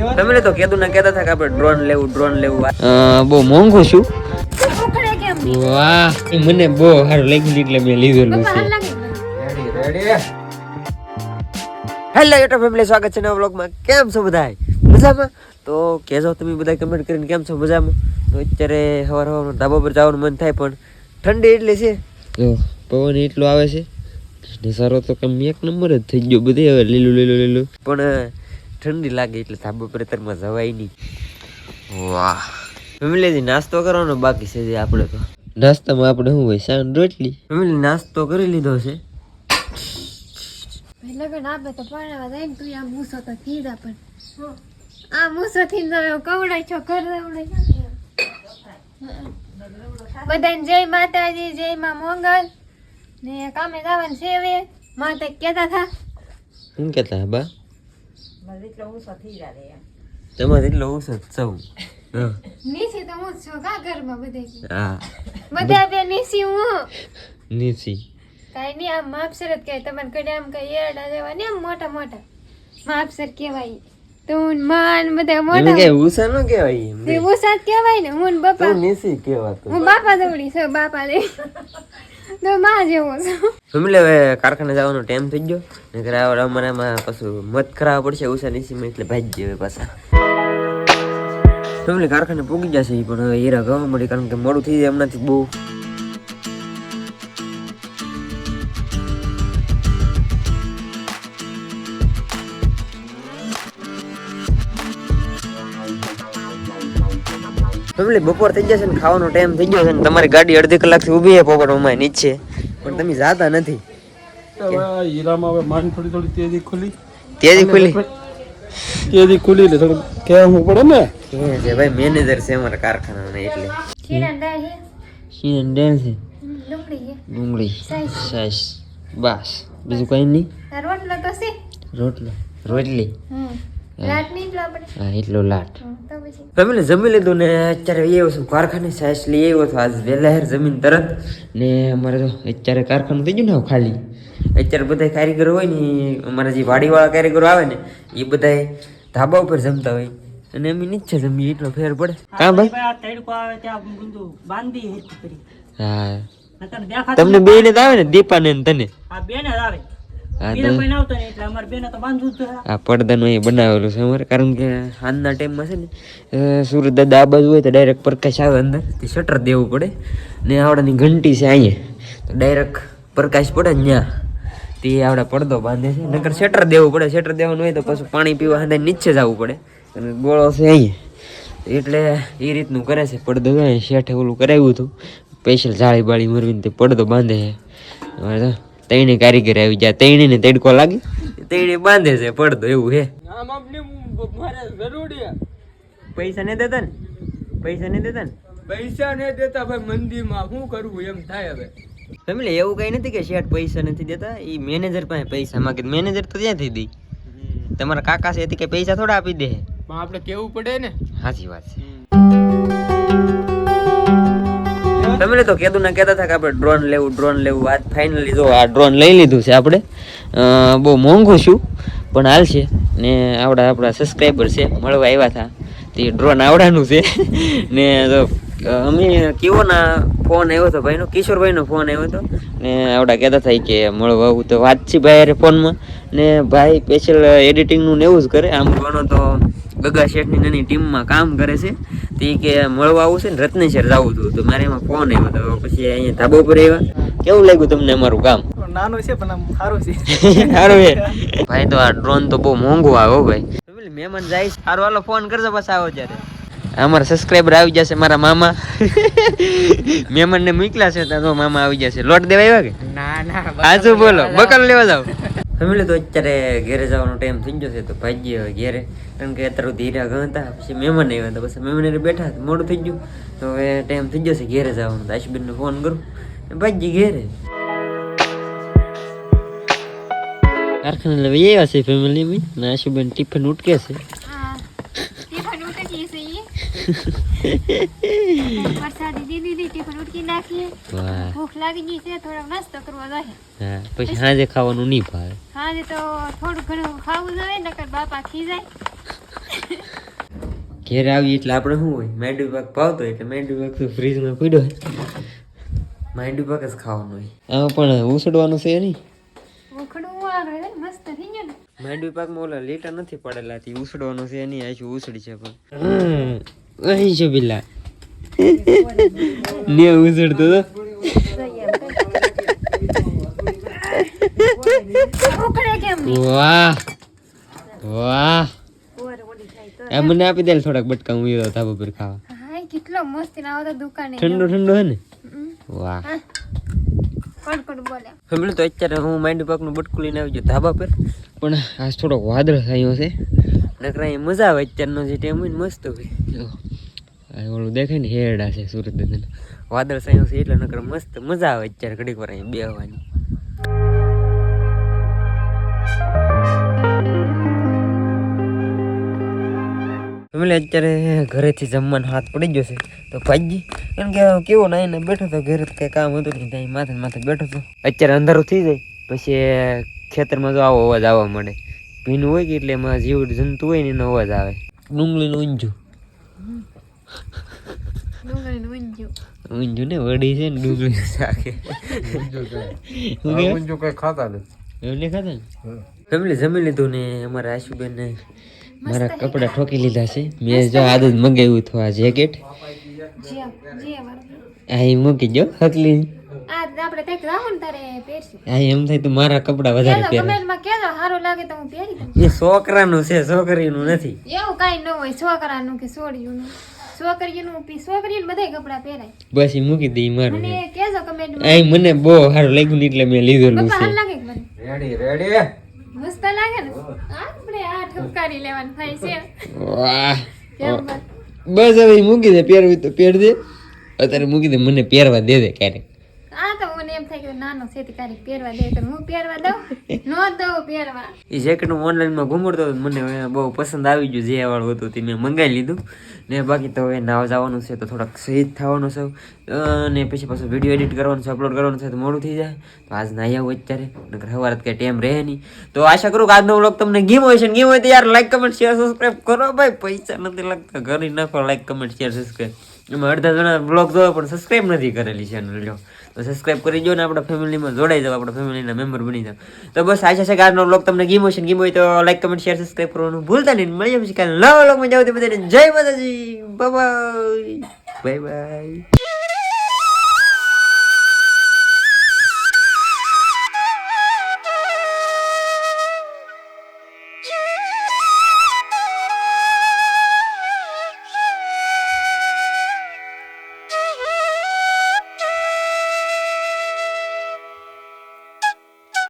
તમે તો કીધું ને કહેતા હતા કે આપણે ડ્રોન લેવું ડ્રોન લેવું. બહુ મોંઘું છું? વાહ મને બહુ સારું લાગ્યું એટલે મેં લીધેલું છે. હેલો યુટ્યુબ ફેમિલી સ્વાગત છે નવા બ્લોગમાં કેમ છો બધાય? મજામાં? તો કહેજો તમે બધા કમેન્ટ કરીને કેમ છો? મજામાં? તો અત્યારે સવાર સવારમાં ધાબા પર જવાનું મન થાય પણ ઠંડી એટલી છે. જો પવન એટલો આવે છે. નજારો તો કેમ એક નંબર જ થઈ ગયો બધે હવે લીલું લીલું લીલું. પણ ઠંડી લાગે એટલે ધાબા પ્રેતરમાં જવાય નહીં. વાહ. ફેમિલીથી નાસ્તો કરવાનો બાકી છે જે આપણે તો. નાસ્તામાં આપણે શું હોય? સાંજ રોટલી? ફેમિલી નાસ્તો કરી લીધો છે. લગન આપે તો પરણવા જાય ને તું આ મૂસો તો કીધા પણ. આ મૂસો થી તમે કવડાય છો ઘર રવડાય બધાને જય માતાજી જય માં મોંગલ. ને કામે જવાનું છે હવે. માતા કેતા થા શું કેતા બા? તમારે એટલો ઓછો જ સૌ નીસી તો હું છું કા ઘરમાં બધે હા. બધા બે નીસી હું. નીસી કાઈ નહીં આમ માપસર જ કહેવાય. તમારે કડે આમ કઈ એરડા જેવા ને આમ મોટા મોટા. માપસર કહેવાય. તું માન બધા મોટા કે ઉસા નો કહેવાય તે ઉસાદ કહેવાય ને હું ને બાપા. તું નીચી કહેવાતું. હું બાપા દોડી છું બાપા દે જેવો કારખાને જવાનો ટાઈમ થઈ ગયો? નકર આ અમારામાં પાછું મત ખરાબ પડશે ઉષા એટલે ભાજી હવે પાછા. કારખાને પૂગી જશે પણ હવે હીરા ગવા મળી કારણ કે મોડું થઈ જાય હમણાંથી બહુ. ફેમિલી બપોર થઈ જશે ને ખાવાનો ટાઈમ થઈ ગયો છે ને તમારી ગાડી અડધી કલાકથી ઊભી છે પોપટમાં નીચે. પણ તમે જાતા નથી. હીરામાં હવે માંડ થોડી થોડી તેજી ખુલી. તેજી ખુલી? તેજી ખુલી એટલે થોડું કહેવું પડે ને. કે છે ભાઈ મેનેજર છે અમારા કારખાનાના એટલે. શીન ડેલ છે? ડુંગળી સાઈસ બસ. બીજું કઈ નહીં. રોટલા રોટલો તો છે. રોટલો. રોટલી. એટલો આપણે હા એટલો લાટ. ફેમિલી જમી લીધું ને અત્યારે એ આવ્યો છું કારખાને સાયસ લઈ આવ્યો હતો આજ વેલાહેર જમીન તરત. ને અમારે તો અત્યારે કારખાનું થઈ ગયું ને ખાલી. અત્યારે બધા કારીગરો હોય ને અમારા જે વાડીવાળા કારીગરો આવે ને એ બધા ધાબા ઉપર જમતા હોય. અને એમ નીચે જમીએ એટલો ફેર પડે. કા ભાઈ? આ તડકો આવે ત્યાં બધું બાંધી હેઠી કરી. હા. તમને બે ને તો આવે ને દીપાને ને તને? બેન આવે હા ના આવતો આ પડદાનું અહીં બનાવેલું છે અમારે કારણ કે આજના ટાઈમમાં છે ને સુરત દાદા આ બાજુ હોય તો ડાયરેક્ટ પ્રકાશ આવે અંદર તે શટર દેવું પડે. ને આવડાની ઘંટી છે અહીંયા તો ડાયરેક્ટ પ્રકાશ પડે ને ત્યાં. તે આવડે પડદો બાંધે છે નકર શટર દેવું પડે શટર દેવાનું હોય તો પછી પાણી પીવા અંદર નીચે જવું પડે. અને ગોળો છે અહીંયા. એટલે એ રીતનું કરે છે પડદો શેઠે ઓલું કરાવ્યું હતું સ્પેશિયલ જાળી બાળી મરવીને તે પડદો બાંધે છે. તૈણે કારીગર આવી જાય. તૈણે ને તડકો લાગે? તૈણે બાંધે છે પડદો એવું હે મારે જરૂરી પૈસા નહીં દેતા ને? પૈસા નહીં દેતા ને? પૈસા નહીં દેતા ભાઈ મંદીમાં શું કરવું એમ થાય હવે. ફેમિલી એવું કઈ નથી કે શેઠ પૈસા નથી દેતા. એ મેનેજર પાસે પૈસા માંગે. મેનેજર તો ત્યાંથી દઈ તમારા કાકા છે કે પૈસા થોડા આપી દે. પણ આપણે કેવું પડે ને? સાચી વાત છે. તમે તો કીધું ને કહેતા હતા કે આપણે ડ્રોન લેવું ડ્રોન લેવું. આજ ફાઇનલી જો આ ડ્રોન લઈ લીધું છે આપણે. બહુ મોંઘું છું, પણ હાલશે ને આપણા આપણા સબસ્ક્રાઈબર છે, મળવા આવ્યા હતા. તે ડ્રોન આવડાનું છે. ને તો અમે કેવોના ફોન આવ્યો હતો ભાઈનો, કિશોરભાઈનો ફોન આવ્યો હતો. ને આવડા કહેતા થાય કે મળવા આવું તો વાત છે ભાઈ અરે ફોનમાં ને ભાઈ સ્પેશિયલ એડિટિંગનું ને એવું જ કરે. આમ ગણો તો ગગા શેઠની નાની ટીમમાં કામ કરે છે. તે કે મળવા આવું છે ને રત્નેશ્વર જવું હતું. તો મારે એમાં ફોન આવ્યો તો પછી અહીંયા ધાબા પર આવ્યા કેવું લાગ્યું તમને અમારું કામ નાનો છે પણ આમ સારું છે. સારું છે. ભાઈ તો આ ડ્રોન તો બહુ મોંઘું આવે હો ભાઈ. પેલી મહેમાન જાય સારું હાલો ફોન કરજો પાછા આવો ત્યારે. અમારા સબસ્ક્રાઈબર આવી જશે મારા મામા. મહેમાન ને મોકલ્યા છે તો મામા આવી જશે લોટ દેવા આવ્યા કે? ના ના આજુ બોલો? બકલ લેવા જાવ ફેમિલી તો અત્યારે ઘેરે જવાનો ટાઈમ થઈ ગયો છે તો ભાઈ હવે ઘેરે. કારણ કે અત્યારે ધીરા ગણતા પછી મહેમાન આવ્યા હતા પછી મહેમાન બેઠા મોડું થઈ ગયું. તો હવે ટાઈમ થઈ ગયો છે ઘેરે જવાનો તો આશબીનને ફોન કરું. ભાઈ ઘેરે. કારખાને લઈ આવ્યા છે ફેમિલી માં ને આશુબેન ટિફિન ઉટકે છે. ટિફિન ઉટકી છે વરસાદી દીદી દી ટિફિન ઉટકી નાખીએ. ભૂખ લાગી ગઈ છે થોડોક નાસ્તો કરવો જોઈએ હા પછી સાંજે ખાવાનું નહીં ભાવે. હા તો થોડું ઘણું ખાવું જોઈએ નકર બાપા ખીજાય ઘેર આવી એટલે આપણે શું હોય? મેંડુ પાક ભાવતો હોય એટલે મેંડુ પાક તો ફ્રીજમાં પડ્યો હોય? મેંડવી પાક જ ખાવાનું હોય. આમાં પણ ઉસડવાનું છે નહીં? મેંડવી પાકમાં ઓલા લીટા નથી પડેલા ઉસડવાનું છે એની આછું ઉસડી છે પણ. અહીં છે બિલ્લા ને ઉસડતો તો વાહ વાહ આ મને આપી દે થોડાક બટકા હું આવ્યો ધાબા પર ખાવા કેટલો મસ્ત ના આવતો દુકાને ઠંડો ઠંડો હે ને. વાહ ફેમિલી તો અત્યારે હું માઇન્ડ પાકનું બટકું લઈને આવી ગયો ધાબા પર પણ આજ થોડોક વાદળ થયો છે નકરા મજા આવે અત્યારનો જે ટાઈમ હોય ને મસ્ત હોય ઓલું દેખાય ને હેરડા છે સુરત વાદળ થયો છે એટલે નકર મસ્ત મજા આવે અત્યારે ઘડીક વાર અહીં બેહવાની. ફેમિલી, અત્યારે ઘરેથી જમવાનો હાથ પડી ગયો છે. તો ભાઈજી કારણ કે કેવો ના એને બેઠો તો ઘરે કઈ કામ હતું નહીં ત્યાં માથે માથે બેઠો તો અત્યારે અંધારું થઈ જાય, પછી ખેતરમાં જો આવો અવાજ આવવા મળે ભીનું હોય કે એટલે એમાં જીવ જંતુ હોય ને એનો અવાજ આવે. ડુંગળીનું ઊંઝું. ડુંગળીનું ઊંધિયું. ઊંઝું ને વડી છે ને ડુંગળીનું શાકે. શું કઈ ખાતા નથી. એવું ખાતા ને? ફેમિલી જમી લીધું ને અમારા આશુબેન મારા કપડાં ઠોકી લીધા છે. મેં જો આદત મંગાવ્યું હતું આ જેકેટ. જીયા જીયા વાળું. આ ઈ મૂકી જો હકલી. આ આપણે કંઈક રાહુલ તારે પહેરશું. આ એમ થાય તો મારા કપડાં વધારે કેજો પહેરે. કમેન્ટમાં કેજો સારું લાગે તો હું પહેરી દઉં. એ છોકરાનું છે છોકરીનું નથી. એવું કઈ ન હોય છોકરાનું કે છોડીઓનું છોકરીઓનું છોકરીઓને બધાય કપડાં પહેરાય. બસ ઈ મૂકી દઈ મારું મને કેજો કમેન્ટમાં આ મને બહુ સારું લાગ્યું ને એટલે મેં લીધેલું છે. હાલ લાગે મને? રેડી રેડી મસ્ત લાગે ને? આપણે આ ઠપકારી લેવાનું થાય છે. વાહ. બસ? બસ હવે મૂકી દે પહેરવી તો પહેર દે. અત્યારે મૂકી દે મને પહેરવા દે દે ક્યારેક. આ તો એમ થાય કે નાનો છે તે કારી પહેરવા દે, તો હું પહેરવા દઉં? નો દઉં પહેરવા. એ જેકેટ હું ઓનલાઈનમાં ઘુમડતો હતો મને બહુ પસંદ આવી ગયું જે વાળું હતું તે મેં મંગાવી લીધું. ને બાકી તો હવે નાવા જવાનું છે તો થોડાક શહીદ થવાનું છે. અને પછી પાછું વીડિયો એડિટ કરવાનું છે અપલોડ કરવાનું છે તો મોડું થઈ જાય. તો આજ ના આવું અત્યારે, નકર સવારે કંઈ ટાઈમ રહે નહીં. તો આશા કરું કે આજનો વ્લોગ તમને ગેમ હોય છે ગેમ હોય તો યાર લાઈક કમેન્ટ શેર સબસ્ક્રાઈબ કરો ભાઈ. પૈસા નથી લાગતા કરી નાખો લાઈક કમેન્ટ શેર સબસ્ક્રાઈબ એમાં અડધા જણા બ્લોગ જોવે પણ સબસ્ક્રાઈબ નથી કરેલી જો. તો સબસ્ક્રાઈબ કરી દો ને આપણા ફેમિલીમાં જોડાઈ જાવ આપણા ફેમિલીના મેમ્બર બની જાવ તો બસ, આશા છે આજનો બ્લોગ તમને ગેમ છે ગેમ હોય તો લાઈક કમેન્ટ શેર સબસ્ક્રાઈબ કરવાનું ભૂલતા નહીં. મળીએ પછી કાલે નવા બ્લોગમાં જાવ તે બધાને જય માતાજી. Bye bye bye